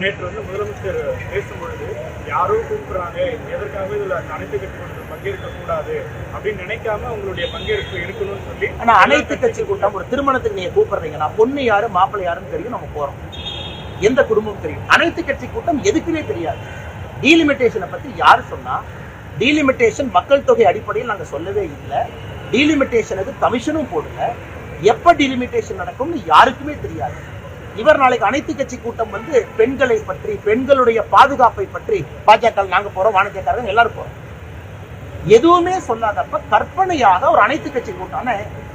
நேற்று வந்து முதலமைச்சர் பேசும்பொழுது யாரோ கூப்பிடுறாங்க எதற்காக இதுல அனைத்து கட்சி பங்கேற்க கூடாது அப்படின்னு நினைக்காம உங்களுடைய பங்கேற்பு இருக்கணும்னு சொல்லி ஆனா அனைத்து கட்சி கூட்டம் ஒரு திருமணத்துக்கு நீங்க கூப்பிடுறீங்கன்னா பொண்ணு யாரு மாப்பிள்ளை யாருன்னு தெரியும் நம்ம போறோம். எந்த குடும்பம் தெரியும். அனைத்து கட்சி கூட்டம் எதுக்குமே தெரியாது. டீலிமிட்டேஷனை பத்தி யாரு சொன்னா டீலிமிட்டேஷன் மக்கள் தொகை அடிப்படையில் நாங்க சொல்லவே இல்லை. டீலிமிட்டேஷனுக்கு கமிஷனும் போடல. எப்ப டீலிமிட்டேஷன் நடக்கும்னு யாருக்குமே தெரியாது. இவர் நாளைக்கு அனைத்து கட்சி கூட்டம் வந்து பெண்களை பற்றி பெண்களுடைய பாதுகாப்பை பற்றி பாஜக நாங்க போறோம் வானதியக்காரங்க எல்லாரும் போறோம். எதுவுமே சொல்லாதப்ப கற்பனையாக ஒரு அனைத்து கட்சி கூட்டம்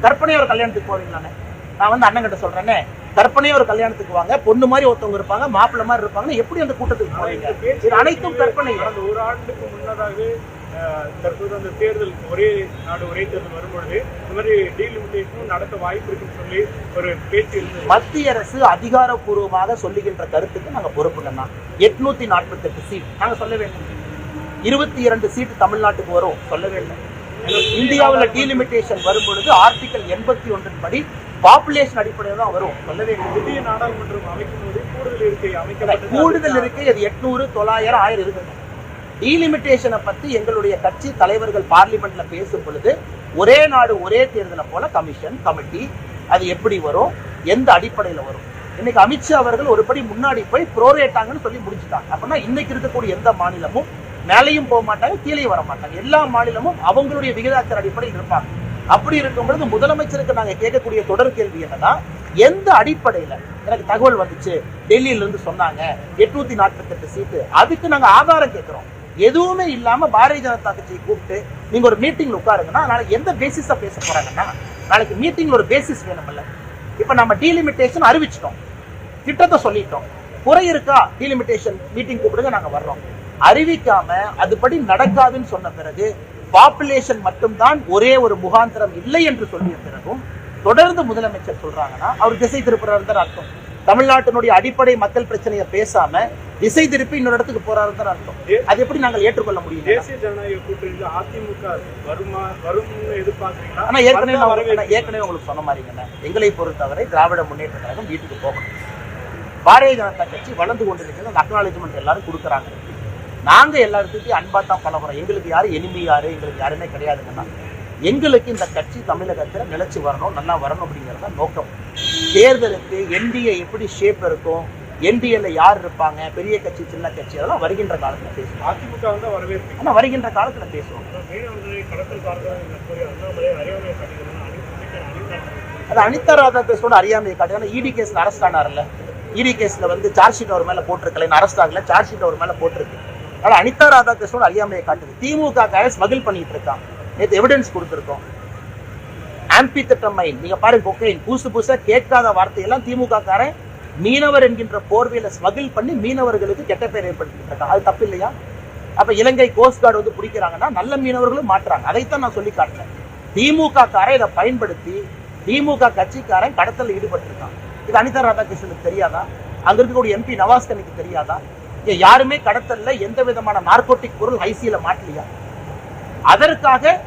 கற்பனையா ஒரு கல்யாணத்துக்கு போவீங்களானே நான் வந்து அண்ணன் கிட்ட சொல்றேனே கற்பனையா ஒரு கல்யாணத்துக்கு வாங்க பொண்ணு மாதிரி ஒருத்தவங்க இருப்பாங்க மாப்பிள்ள மாதிரி இருப்பாங்க எப்படி அந்த கூட்டத்துக்கு போவீங்க இது அனைத்தும் கற்பனை. ஒரு ஆண்டுக்கு முன்னதாகவே தற்போது அந்த தேர்தல் ஒரே நாடு ஒரே தேர்தல் வரும்பொழுது இந்த மாதிரி டீலிமிட்டேஷனும் நடத்த வாய்ப்பு இருக்குன்னு சொல்லி ஒரு பேச்சு இருந்தது. மத்திய அரசு அதிகாரப்பூர்வமாக சொல்லுகின்ற கருத்துக்கு நாங்க பொறுப்புங்கண்ணா எட்நூத்தி நாற்பத்தி எட்டு சீட் நாங்க சொல்ல வேண்டும். இருபத்தி இரண்டு சீட் தமிழ்நாட்டுக்கு வரும். சொல்ல வேண்டும். இந்தியாவுல டீலிமிட்டேஷன் வரும் பொழுது ஆர்டிகல் எண்பத்தி ஒன்றின் படி பாப்புலேஷன் அடிப்படையில் தான் வரும். சொல்ல வேண்டும். புதிய நாடாளுமன்றம் அமைக்கும் போது கூடுதல் இருக்கை அமைக்கப்பட்டது கூடுதல் இருக்கு அது எட்நூறு தொள்ளாயிரம் ஆயிரம் இருக்குங்க. டீலிமிட்டேஷனை பத்தி எங்களுடைய கட்சி தலைவர்கள் பார்லிமெண்ட்ல பேசும் பொழுது ஒரே நாடு ஒரே தேர்தலை போல கமிஷன் கமிட்டி அது எப்படி வரும்? எந்த அடிப்படையில வரும்? இன்னைக்கு அமித்ஷா அவர்கள் ஒரு படி முன்னாடி போய் ப்ரோரேட்டாங்கன்னு சொல்லி முடிச்சுட்டாங்க. அப்படின்னா இன்னைக்கு இருக்கக்கூடிய எந்த மாநிலமும் மேலையும் போக மாட்டாங்க கீழே வர மாட்டாங்க. எல்லா மாநிலமும் அவங்களுடைய விகிதாச்சார அடிப்படையில் இருப்பாங்க. அப்படி இருக்கும் பொழுது முதலமைச்சருக்கு நாங்க கேட்கக்கூடிய தொடர் கேள்வி என்னன்னா எந்த அடிப்படையில? எனக்கு தகவல் வந்துச்சு. டெல்லியில இருந்து சொன்னாங்க எட்நூத்தி நாற்பத்தெட்டு சீட்டு. அதுக்கு நாங்க ஆதாரம் கேட்கிறோம். எதுவுமே இல்லாம பாரதிய ஜனதா கட்சியை கூப்பிட்டு நீங்க ஒரு மீட்டிங்ல உட்காருங்கன்னா நாளைக்கு எந்த பேசிஸா பேச போறாங்கன்னா நாளைக்கு மீட்டிங்ல ஒரு பேசிஸ் வேணும்ல. இப்ப நம்ம டீலிமிட்டேஷன் அறிவிச்சிட்டோம். திட்டத்தை சொல்லிட்டோம். குறை இருக்கா? டீலிமிட்டேஷன் மீட்டிங் கூப்பிடுங்க நாங்க வர்றோம். அறிவிக்காம அதுபடி நடக்காதுன்னு சொன்ன பிறகு பாப்புலேஷன் மட்டும்தான் ஒரே ஒரு முகாந்திரம் இல்லை என்று சொல்லிய பிறகும் தொடர்ந்து முதலமைச்சர் சொல்றாங்கன்னா அவர் திசை திருப்புறாரு தான் அர்த்தம். தமிழ்நாட்டினுடைய அடிப்படை மக்கள் பிரச்சனையை பேசாம திசை திருப்பி இன்னொரு இடத்துக்கு போறாரு தான் அர்த்தம். அது எப்படி நாங்கள் ஏற்றுக்கொள்ள முடியும்? தேசிய ஜனநாயக கூட்டணியில் அதிமுக வருமா எதிர்பார்க்கறீங்களா? ஆனா ஏற்கனவே ஏற்கனவே உங்களுக்கு சொன்ன மாதிரிங்கண்ணே எங்களை பொறுத்தவரை திராவிட முன்னேற்ற கழகம் வீட்டுக்கு போகணும். பாரதிய ஜனதா கட்சி வளர்ந்து கொண்டிருக்கிறது அந்த அக்னாலேஜ்மெண்ட் எல்லாரும் கொடுக்குறாங்க. நாங்க எல்லாத்துக்கும் அன்பா தான் பழகுறோம். எங்களுக்கு யாரு எனிமி யாரு எங்களுக்கு யாருமே கிடையாதுங்கன்னா எங்களுக்கு இந்த கட்சி தமிழகத்துல நிலைச்சு வரணும் நல்லா வரணும் அப்படிங்கிறது நோக்கம். தேர்தலுக்கு என்டிஏ எப்படி ஷேப் இருக்கும் என்டிஏல யார் இருப்பாங்க பெரிய கட்சி சின்ன கட்சி அதெல்லாம் வருகின்ற காலத்துல பேசுவோம். அதிமுக வந்து வரவேற்பு. ஆனா வருகின்ற காலத்துல பேசுவோம். அது அனிதா ராதாகிருஷ்ணனோட அறியாமையை காட்டு ஏன்னா இடி கேஸ்ல அரெஸ்ட் ஆனார்ல. இடி கேஸ்ல வந்து சார்ஜ் ஷீட் அவர் மேல போட்டிருக்கல அரெஸ்ட் ஆகல. சார்ஜ் ஷீட் அவர் மேல போட்டிருக்கு. அதனால அனிதா ராதாகிருஷ்ணனோட அறியாமையை காட்டுது. திமுக கார ஸ்மகிள் பண்ணிட்டு இருக்கான் நேற்று எவிடன்ஸ் கொடுத்துருக்கோம். ஆம்பி திட்டம் நீங்க பாருங்க கொக்கைன் புதுசு புதுசா கேட்காத வார்த்தையெல்லாம் திமுக காரன் மீனவர் என்கின்ற போர்வையில ஸ்மகிள் பண்ணி மீனவர்களுக்கு கெட்ட பேர் ஏற்படுத்திட்டு அது தப்பு இல்லையா? அப்ப இலங்கை கோஸ்ட் கார்டு வந்து பிடிக்கிறாங்கன்னா நல்ல மீனவர்களும் மாட்டுறாங்க அதைத்தான் நான் சொல்லி காட்டுறேன். திமுக காரன் இதை பயன்படுத்தி திமுக கட்சிக்காரன் கடத்தல ஈடுபட்டிருக்கான். இது அனிதா ராதாகிருஷ்ணனுக்கு தெரியாதா? அங்க இருக்கக்கூடிய எம்பி நவாஸ்கனுக்கு தெரியாதா? இங்க யாருமே கடத்தல்ல எந்த விதமான நார்கோட்டிக் பொருள் ஐசியில மாட்டலையா? அதற்காக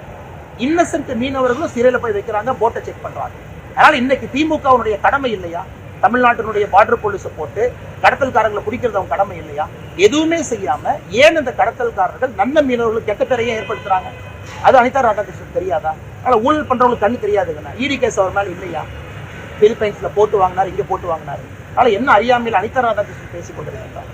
இன்னசென்ட் மீனவர்களும் சிறையில போய் வைக்கிறாங்க போட்டை செக் பண்றாங்க. அதனால இன்னைக்கு திமுகவுடைய கடமை இல்லையா? தமிழ்நாட்டினுடைய பார்டர் போலீஸை போட்டு கடத்தல்காரங்களை பிடிக்கிறது அவங்க கடமை இல்லையா? எதுவுமே செய்யாம ஏன் இந்த கடத்தல்காரர்கள் நல்ல மீனவர்களுக்கு கெட்ட பேரையே ஏற்படுத்துறாங்க? அது அனிதா ராதாகிருஷ்ணன் தெரியாதா? அதனால ஊழல் பண்றவங்களுக்கு கண்ணு தெரியாதுங்கண்ணா ஈடி கேஸ் அவர் மேல இல்லையா? பிலிப்பைன்ஸ்ல போட்டு வாங்கினார் இங்க போட்டு வாங்கினாரு. அதனால என்ன அறியாமையில் அனிதா ராதாகிருஷ்ணன் பேசிக் கொண்டிருக்கின்றார்?